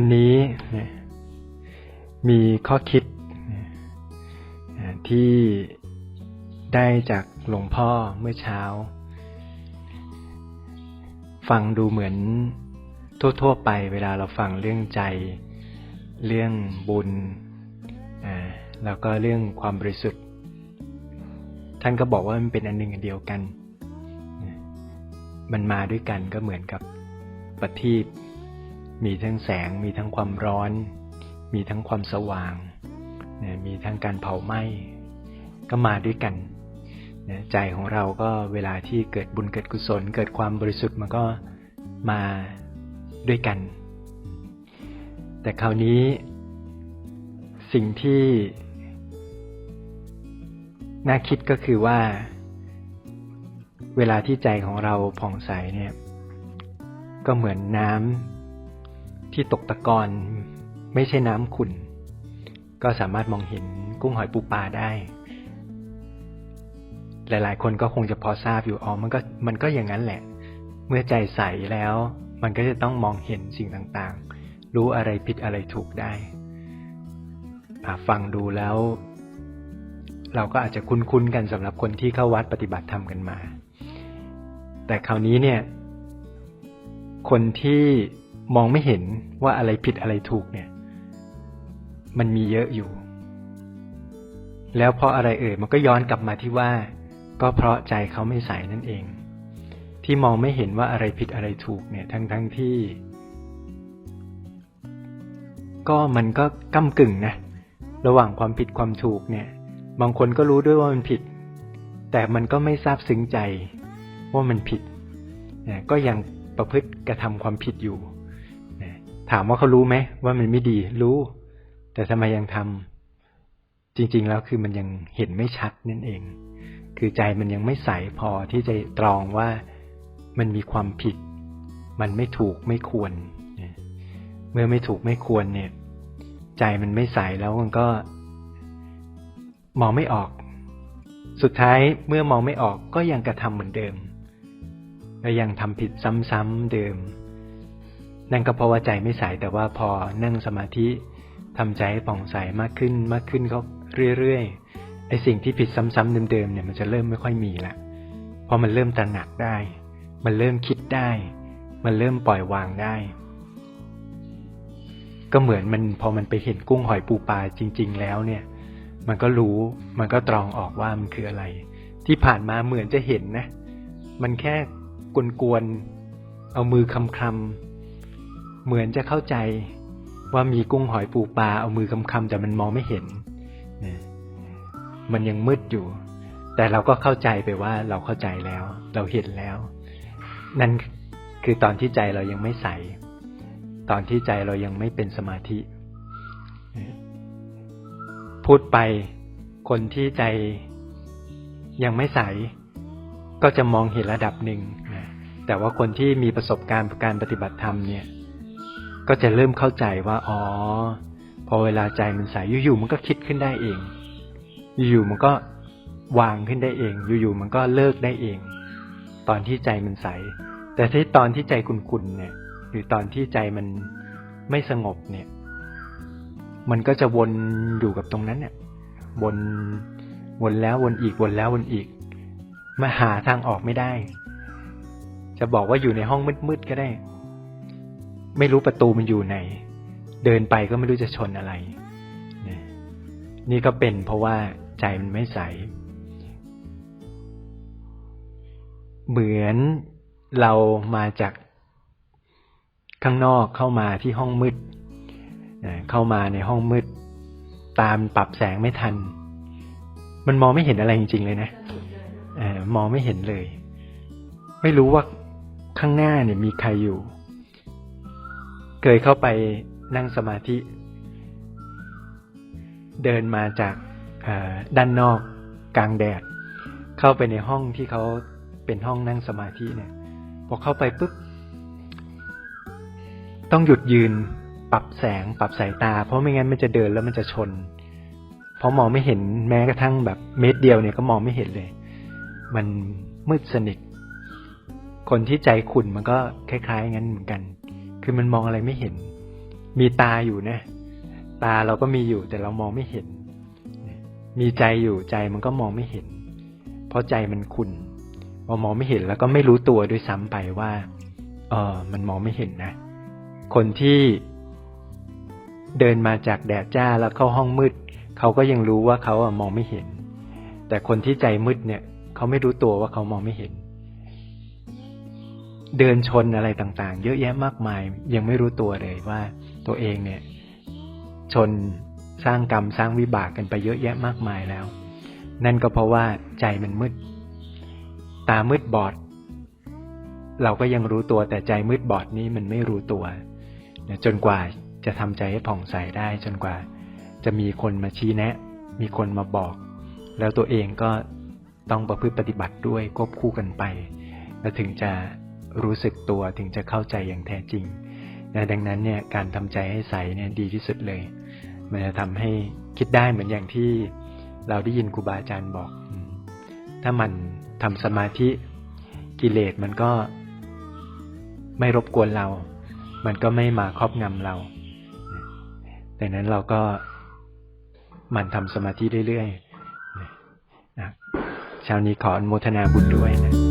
วันนี้มีข้อคิดที่ได้จากหลวงพ่อเมื่อเช้า ฟังดูเหมือนทั่ว ๆ ไปเวลาเราฟังเรื่องใจ เรื่องบุญแล้วก็เรื่องความบริสุทธิ์ ท่านก็บอกว่ามันเป็นอันหนึ่งอันเดียวกัน มันมาด้วยกันก็เหมือนกับประทีป มีทั้งแสง มีทั้งความร้อน มีทั้งความสว่างนะมีทั้งการเผาไหม้ก็มาด้วยกันนะใจของเราก็เวลาที่เกิดบุญเกิดกุศล เกิดความบริสุทธิ์มันก็มาด้วยกัน แต่คราวนี้สิ่งที่น่าคิดก็คือว่า เวลาที่ใจของเราผ่องใสเนี่ย ก็เหมือนน้ำ ที่ตกตะกอนไม่ใช่น้ำขุ่น ก็สามารถมองเห็นกุ้งหอยปูปลาได้ หลายๆ คนก็คงจะพอทราบอยู่อ๋อมันก็มันก็อย่างนั้นแหละ เมื่อใจใสแล้ว มันก็จะต้องมองเห็นสิ่งต่างๆ รู้อะไรผิดอะไรถูกได้ฟังดูแล้ว เราก็อาจจะคุ้นๆกันสำหรับคนที่เข้าวัดปฏิบัติธรรมกันมา แต่คราวนี้เนี่ย คนที่ มองไม่เห็นว่าอะไรผิดอะไรถูกเนี่ย มันมีเยอะอยู่ แล้วเพราะอะไรเอ่ยมันก็ย้อนกลับมาที่ว่า ก็เพราะใจเขาไม่ใสนั่นเอง ที่มองไม่เห็นว่าอะไรผิดอะไรถูกเนี่ย ทั้งทั้งที่ ก็มันก็ก้ากึ่งนะระหว่างความผิดความถูกเนี่ย บางคนก็รู้ด้วยว่ามันผิด แต่มันก็ไม่ทราบซึ้งใจว่ามันผิดนะก็ยังประพฤติกระทำความผิดอยู่ ถามว่าเขารู้ไหมว่ามันไม่ดีรู้ แต่ทำไมยังทำจริง ๆ แล้วคือมันยังเห็นไม่ชัดนั่นเอง คือใจมันยังไม่ใสพอที่จะตรองว่ามันมีความผิด มันไม่ถูกไม่ควร เมื่อไม่ถูกไม่ควรเนี่ย ใจมันไม่ใสแล้วมันก็ มองไม่ออก สุดท้ายเมื่อมองไม่ออกก็ยังกระทำเหมือนเดิม และยังทำผิดซ้ำๆเดิม นั่นก็เพราะว่าใจไม่ใสแต่ว่าพอนั่งสมาธิทำใจให้ผ่องใสมากขึ้นมากขึ้นเขาเรื่อยๆไอ้สิ่งที่ผิดซ้ำๆเดิมๆเนี่ยมันจะเริ่มไม่ค่อยมีละพราะมันเริ่มตระหนักได้ มันเริ่มคิดได้ มันเริ่มปล่อยวางได้ ก็เหมือนมันพอมันไปเห็นกุ้งหอยปูปลาจริง ๆ แล้วเนี่ย มันก็รู้มันก็ตรองออกว่ามันคืออะไร ที่ผ่านมาเหมือนจะเห็นนะ มันแค่กวนๆเอามือคำคำๆ เหมือนจะเข้าใจว่ามีกุ้งหอยปูปลาเอามือคำคำๆแต่มันมองไม่เห็นนะมันยังมืดอยู่ แต่เราก็เข้าใจไปว่าเราเข้าใจแล้ว เราเห็นแล้ว นั่นคือตอนที่ใจเรายังไม่ใส ตอนที่ใจเรายังไม่เป็นสมาธิ พูดไปคนที่ใจยังไม่ใส ก็จะมองเห็นระดับหนึ่งนะแต่ว่าคนที่มีประสบการณ์การปฏิบัติธรรมเนี่ย ก็จะเริ่มเข้าใจว่าอ๋อ พอเวลาใจมันใสอยู่ๆมันก็คิดขึ้นได้เอง อยู่ๆมันก็วางขึ้นได้เอง อยู่ๆมันก็เลิกได้เอง ตอนที่ใจมันใส แต่ที่ตอนที่ใจกุนๆเนี่ย หรือตอนที่ใจมันไม่สงบเนี่ย มันก็จะวนอยู่กับตรงนั้นเนี่ยวนวนแล้ววนอีกวนแล้ววนอีกมาหาทางออกไม่ได้ จะบอกว่าอยู่ในห้องมืดๆก็ได้ ไม่รู้ประตูมันอยู่ไหน เดินไปก็ไม่รู้จะชนอะไร นี่ก็เป็นเพราะว่าใจมันไม่ใส เหมือนเรามาจากข้างนอกเข้ามาที่ห้องมืด เข้ามาในห้องมืด ตามปรับแสงไม่ทัน มันมองไม่เห็นอะไรจริง ๆ เลยนะอมองไม่เห็นเลย ไม่รู้ว่าข้างหน้าเนี่ยมีใครอยู่ เคยเข้าไปนั่งสมาธิ เดินมาจากด้านนอกกลางแดด เข้าไปในห้องที่เขาเป็นห้องนั่งสมาธิเนี่ยพอเข้าไปปุ๊บต้องหยุดยืนปรับแสงปรับสายตา เพราะไม่งั้นมันจะเดินแล้วมันจะชน เพราะมองไม่เห็นแม้กระทั่งแบบเมตรเดียวเนี่ยก็มองไม่เห็นเลย มันมืดสนิทคนที่ใจขุ่นมันก็คล้ายๆงั้นเหมือนกัน คือมันมองอะไรไม่เห็น มีตาอยู่นะ ตาเราก็มีอยู่แต่เรามองไม่เห็น มีใจอยู่ใจมันก็มองไม่เห็น เพราะใจมันขุ่นพอมองไม่เห็นแล้วก็ไม่รู้ตัวด้วยซ้ำไปว่า เออมันมองไม่เห็นนะ คนที่เดินมาจากแดดจ้าแล้วเข้าห้องมืด เขาก็ยังรู้ว่าเขาอะมองไม่เห็น แต่คนที่ใจมืดเนี่ย เขาไม่รู้ตัวว่าเขามองไม่เห็น เดินชนอะไรต่างๆ เยอะแยะมากมาย ยังไม่รู้ตัวเลยว่าตัวเองเนี่ย ชนสร้างกรรมสร้างวิบากกันไปเยอะแยะมากมายแล้ว นั่นก็เพราะว่าใจมันมืด ตามืดบอด เราก็ยังรู้ตัวแต่ใจมืดบอดนี้มันไม่รู้ตัว จนกว่าจะทำใจให้ผ่องใสได้จนกว่า จะมีคนมาชี้แนะ มีคนมาบอก แล้วตัวเองก็ต้องประพฤติปฏิบัติด้วยควบคู่กันไป แล้วถึงจะ รู้สึกตัวถึงจะเข้าใจอย่างแท้จริงนะดังนั้นเนี่ยการทำใจให้ใสเนี่ยดีที่สุดเลย มันจะทำให้คิดได้เหมือนอย่างที่เราได้ยินครูบาอาจารย์บอก ถ้ามันทำสมาธิกิเลสมันก็ไม่รบกวนเรา มันก็ไม่มาครอบงำเราดังนั้นเราก็มันทำสมาธิเรื่อยๆนะเช้านี้ขออนุโมทนาบุญด้วยนะ